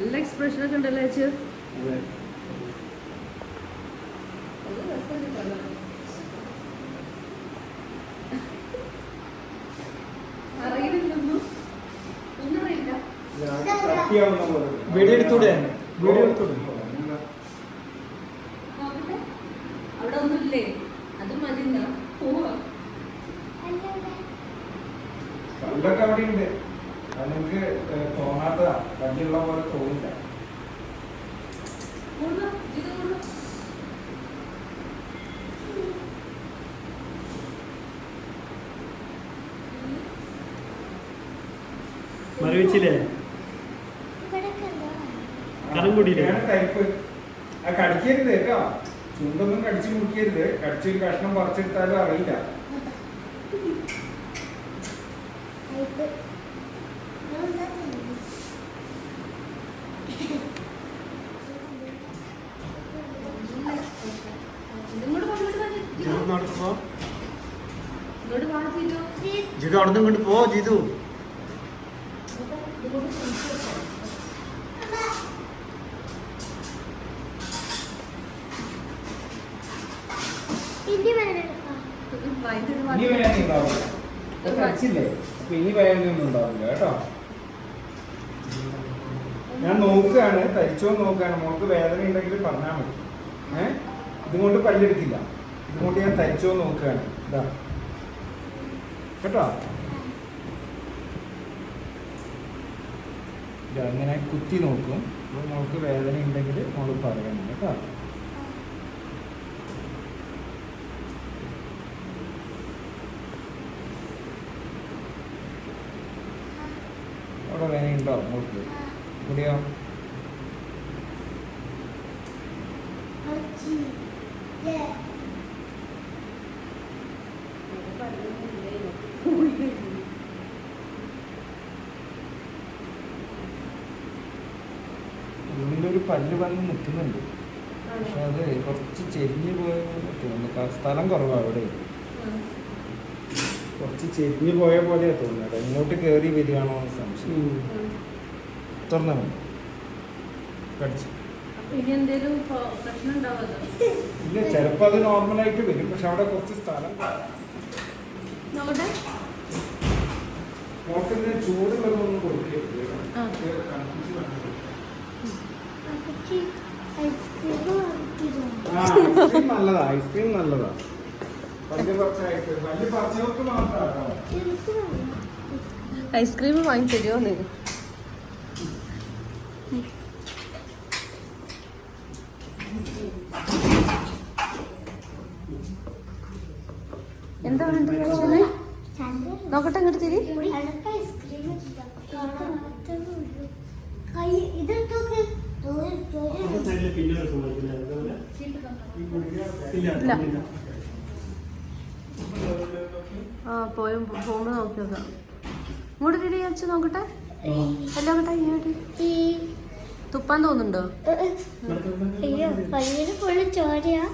നല്ല എക്സ്പ്രഷൻ ഒക്കെ ഉണ്ടല്ലോ ചേച്ചി? വീഡിയോ എടുത്തൂടെ? വീഡിയോ എടുത്തൂടെ? അവിടെ ഒന്നുമില്ലേ? അത് മതി പോവാ. അവിടെ ഉണ്ട് ഏഹ്, തോന്നാത്തതാ വണ്ടിയുള്ള പോലെ തോന്നില്ല. മരവിച്ചില്ലേ? കൂടിയില്ലേ? ആ കടിക്കരുത് കേട്ടോ. ചുണ്ടൊന്നും കടിച്ചു മുറിക്കരുത്. കടിച്ചൊരു കഷ്ണം പറിച്ചെടുത്താലും അറിയില്ല ഇങ്ങോട്ട് വാ, ഇങ്ങോട്ട് വാ, ജിതു. അവിടെ നിന്ന് ഇങ്ങോട്ട് പോ ജിതു. ഇനി വാ. വേദന ഉണ്ടാവില്ല ഇത് കടിച്ചില്ലേ അപ്പൊ ഇനി വേദനയൊന്നും ഉണ്ടാവില്ല കേട്ടോ? ഞാൻ നോക്കുകയാണ് തരിച്ചോ നോക്കുകയാണ്. മോൾക്ക് വേദന ഉണ്ടെങ്കിൽ പറഞ്ഞാൽ മതി. ഏഹ് ഇതുകൊണ്ട് പല്ലെടുക്കില്ല. ഇതുകൊണ്ട് ഞാൻ തരിച്ചോ നോക്കുകയാണ്. ഇതാ. കേട്ടോ? അങ്ങനെ കുത്തി നോക്കും. അപ്പോൾ മോൾക്ക് വേദന ഉണ്ടെങ്കിൽ മോൾ പറയണം കേട്ടോ. അവിടെ വേദന ഉണ്ടോ മോൾക്ക്? ഇവിടെയോ ഒരു പല്ല് വന്ന് നിൽക്കുന്നുണ്ട്. പക്ഷെ അത് കുറച്ച് ചെരിഞ്ഞു പോയ തോന്നുന്നു. സ്ഥലം കുറവാണ് അവിടെ. കുറച്ച് ചെരിഞ്ഞു പോയ പോലെയാ തോന്നുന്നത് ഇങ്ങോട്ട് കയറി വരികയാണോ സംശയം. തുറന്നു കടിച്ചു അപ്പൊ ഇനി പ്രശ്നം ഉണ്ടാവുമല്ലോ ഇല്ല ചിലപ്പോൾ അത് നോർമലായിട്ട് വരും. പക്ഷെ അവിടെ കുറച്ച് സ്ഥലം. മോട്ടിന് ചൂടുള്ളതൊന്നും കൊടുക്കരുത്. ഐസ്ക്രീം നല്ലതാ. ഐസ്ക്രീം നല്ലതാ. വലിയ പറിച്ചവർക്ക് മാത്രമാണോ ഐസ്ക്രീം വാങ്ങി തരുമോ നോക്കട്ടെ ഇങ്ങോട്ട് തിരി. ഇങ്ങോട്ട് തിരി നോക്കട്ടെ. എല്ലാം ഇങ്ങോട്ട് തുപ്പാൻ തോന്നുന്നുണ്ടോ? അയ്യോ പയ്യന് ഫുള്ള് ചോരയാ.